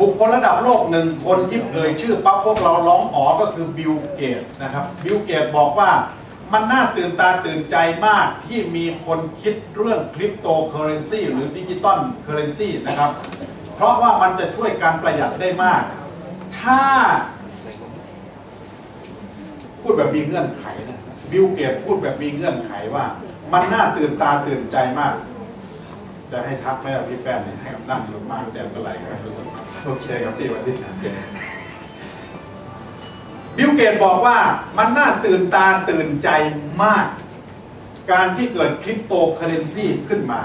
บุคคลระดับโลกหนึ่งคนที่เอ่ยชื่อปั๊บพวกเราร้องอ๋อก็คือบิลเกตนะครับบิลเกตบอกว่ามันน่าตื่นตาตื่นใจมากที่มีคนคิดเรื่องคริปโตเคอเรนซีหรือดิจิตอลเคอเรนซีนะครับ เพราะว่ามันจะช่วยการประหยัดได้มาก ถ้า พูดแบบมีเงื่อนไขนะบิลเกตพูดแบบมีเงื่อนไขว่า มันน่าตื่นตาตื่นใจมาก จะให้ทักไหมล่ะพี่แป้นเนี่ยให้นั่งอยู่มาแต่เมื่อไหร่ก็ไม่รู้ โอเคครับพี่วันนี้บิลเกตบอกว่ามันน่าตื่นตาตื่นใจมาก การที่เกิดคริปโตเคอเรนซีขึ้นมา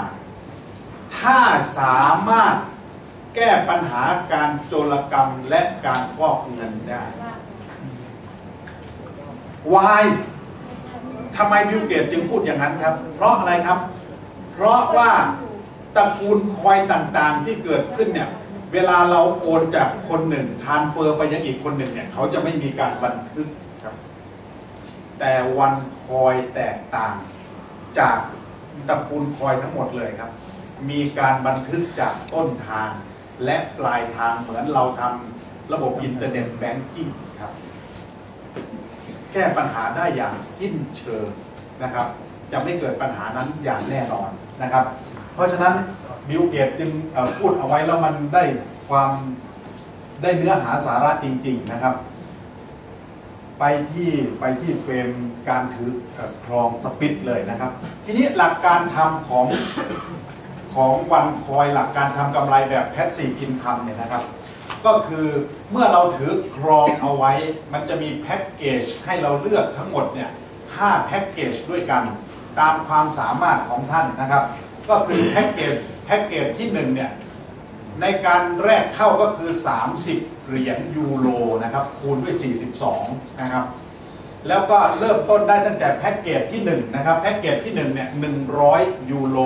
ถ้าสามารถแก้ปัญหาการโจรกรรมและการฟอกเงินได้วายทำไมบิลเกตจึงพูดอย่างนั้นครับ เพราะอะไรครับ เพราะว่าตระกูลคอยต่างๆที่เกิดขึ้นเนี่ย เวลาเราโอนจากคนหนึ่งทานเฟอร์ไปยังอีกคนหนึ่งเนี่ยเขาจะไม่มีการบันทึกครับ แต่วันคอยแตกต่างจากตระกูลคอยทั้งหมดเลยครับ มีการบันทึกจากต้นทาง และปลายทางเหมือนเราทำระบบอินเทอร์เน็ตแบงกิ้งครับ แก้ปัญหาได้อย่างสิ้นเชิงนะครับ จะไม่เกิดปัญหานั้นอย่างแน่นอนนะครับ เพราะฉะนั้น บิลเกตจึงพูดเอาไว้แล้วมันได้ความได้เนื้อหาสาระจริง ๆนะครับ ไปที่ไปที่เฟรมการถือเอ่อครองสปิดเลยนะครับ ทีนี้หลักการทำของของวันคอยหลักการทำกำไรแบบแพสซีฟอินคัมเนี่ยนะครับ ก็คือเมื่อเราถือครองเอาไว้ มันจะมีแพ็กเกจให้เราเลือกทั้งหมดเนี่ยห้าแพ็กเกจด้วยกัน ตามความสามารถของท่านนะครับ ก็คือแพ็กเกจ แพ็กเกจที่หนึ่งเนี่ยในการแรกเข้าก็คือ 30 เหรียญยูโรนะครับคูณด้วย 42 นะครับ แล้วก็เริ่มต้นได้ตั้งแต่แพ็กเกจที่1นะครับแพ็กเกจที่1เนี่ย100 ยูโร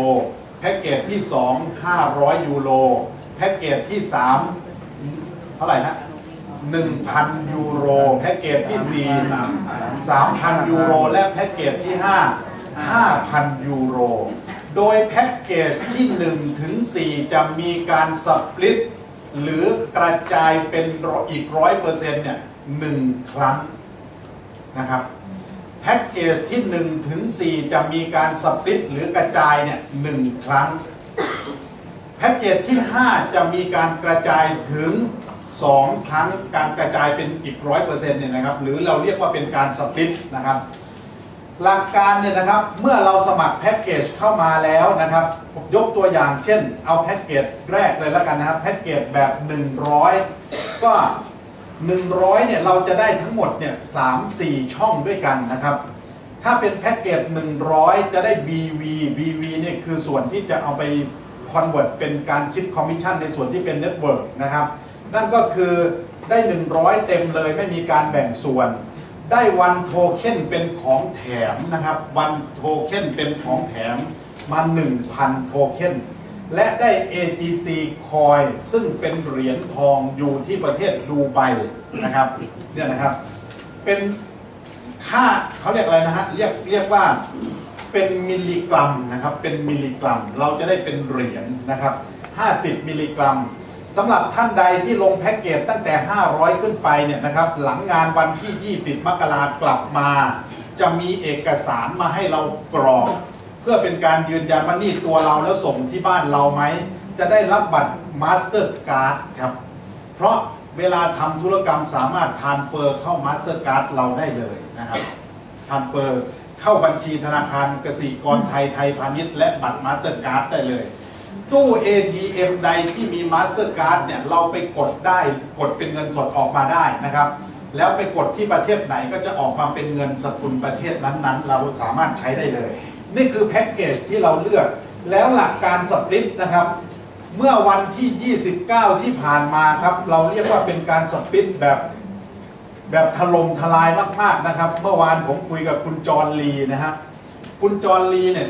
แพ็กเกจที่ 2 500 ยูโรแพ็กเกจที่ 3 เท่าไหร่ฮะ1,000 ยูโรแพ็กเกจที่ 4 3,000 ยูโร และแพ็กเกจที่ 5 5,000 ยูโร โดยแพ็กเกจที่ 1 ถึง 4 จะมีการสปลิต หรือกระจายเป็นอีกร้อยเปอร์เซ็นต์เนี่ยหนึ่งครั้งนะครับแพ็กเกจที่1ถึง4จะมีการสปลิต หรือกระจายเนี่ยหนึ่งครั้งแพ็กเกจที่ 5 จะมีการกระจายถึง 2 ครั้งการกระจายเป็นอีกร้อยเปอร์เซ็นต์เนี่ยนะครับหรือเราเรียกว่าเป็นการสปลิตนะครับ หลักการเนี่ยนะครับเมื่อเราสมัครแพ็กเกจเข้ามาแล้วนะครับยกตัวอย่างเช่น เอาแพ็กเกจแรกเลยแล้วกันนะครับแพ็กเกจแบบ 100 ก็ 100เนี่ยเราจะได้ทั้งหมดเนี่ย3 4ช่องด้วยกันนะครับ ถ้าเป็นแพ็กเกจ100 จะได้ BV BV เนี่ยคือส่วนที่จะเอาไปคอนเวิร์ตเป็นการคิดคอมมิชชั่นในส่วนที่เป็นเน็ตเวิร์กนะครับ นั่นก็คือได้ 100 เต็มเลยไม่มีการแบ่งส่วน ได้วันโทเค็นเป็นของแถมนะครับ วันโทเค็นเป็นของแถมมา1,000 โทเค็นและได้ AGC คอยซึ่งเป็นเหรียญทองอยู่ที่ประเทศดูไบนะครับเนี่ยนะครับเป็นค่าเขาเรียกอะไรนะฮะเรียกเรียกว่าเป็นมิลลิกรัมนะครับเป็นมิลลิกรัม เราจะได้เป็นเหรียญนะครับ 50 มิลลิกรัม สำหรับท่านใดที่ลงแพ็กเกจตั้งแต่ 500 ขึ้นไปเนี่ยนะครับ หลังงานวันที่ 20 มกราคมกลับมา จะมีเอกสารมาให้เรากรอก เพื่อเป็นการยืนยันว่านี่ตัวเราแล้วส่งที่บ้านเราไหม จะได้รับบัตรมาสเตอร์การ์ดครับ เพราะเวลาทำธุรกรรมสามารถทานเฟอร์เข้ามาสเตอร์การ์ดเราได้เลยนะครับทานเฟอร์เข้าบัญชีธนาคารกสิกรไทยไทยพาณิชย์และบัตรมาสเตอร์การ์ดได้เลย ตู้ ATM ใดที่มี Mastercard เนี่ยเราไปกดได้กดเป็นเงินสดออกมาได้นะครับ แล้วไปกดที่ประเทศไหนก็จะออกมาเป็นเงินสกุลประเทศนั้นๆ เราสามารถใช้ได้เลย นี่คือแพ็กเกจที่เราเลือก แล้วหลักการสปริตนะครับ เมื่อวันที่ 29 ที่ผ่านมาครับ เราเรียกว่าเป็นการสปริตแบบแบบถล่มทลายมากๆนะครับ เมื่อวานผมคุยกับคุณจอร์ลีนะฮะคุณจอร์ลีเนี่ย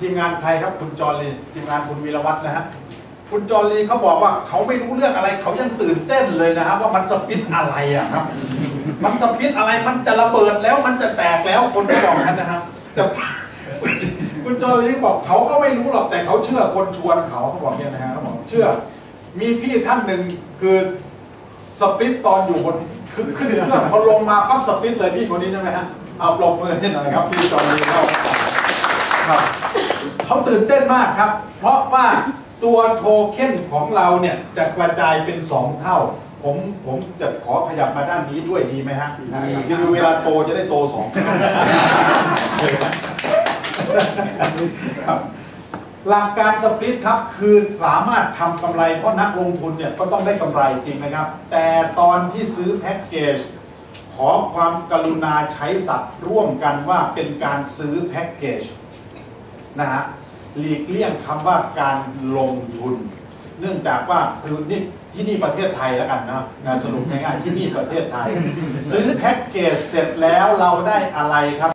ทีมงานใครครับคุณจอรลีทีมงานคุณวีรวัฒน์นะฮะคุณจอรลีเขาบอกว่าเขาไม่รู้เรื่องอะไร เขายังตื่นเต้นเลยนะครับ ว่ามันสปินอะไรอะครับ มันสปินอะไรมันจะระเบิดแล้วมันจะแตกแล้วคนไม่บอกกันนะครับแต่คุณจอรลีบอกเขาก็ไม่รู้หรอกแต่เขาเชื่อคนชวนเขาเขาบอกเนี่ยนะฮะเขาบอกเชื่อ มีพี่ท่านหนึ่งคือสปิตตอนอยู่บนขึ้นขึ้นเครื่องพอลงมาปั๊บสปิตเลยพี่คนนี้ใช่ไหมฮะเอาปลบมือให้หน่อยครับพี่จอห์นเข้าครับ เขาตื่นเต้นมากครับ เพราะว่าตัวโทเค็นของเราเนี่ยจะกระจายเป็นสองเท่า ผมผมจะขอขยับมาด้านนี้ด้วยดีไหมฮะคือเวลาโตจะได้โตสองเท่าครับหลักการสปลิตครับคือสามารถทำกำไรเพราะนักลงทุนเนี่ยก็ต้องได้กำไรจริงไหมครับ แต่ตอนที่ซื้อแพ็กเกจขอความกรุณาใช้ศัพท์ร่วมกันว่าเป็นการซื้อแพ็กเกจนะฮะ หลีกเลี่ยงคำว่าการลงทุน เนื่องจากว่าคือนี่ที่นี่ประเทศไทยแล้วกันนะนะสรุปง่ายๆที่นี่ประเทศไทย ซื้อแพ็กเกจเสร็จแล้วเราได้อะไรครับ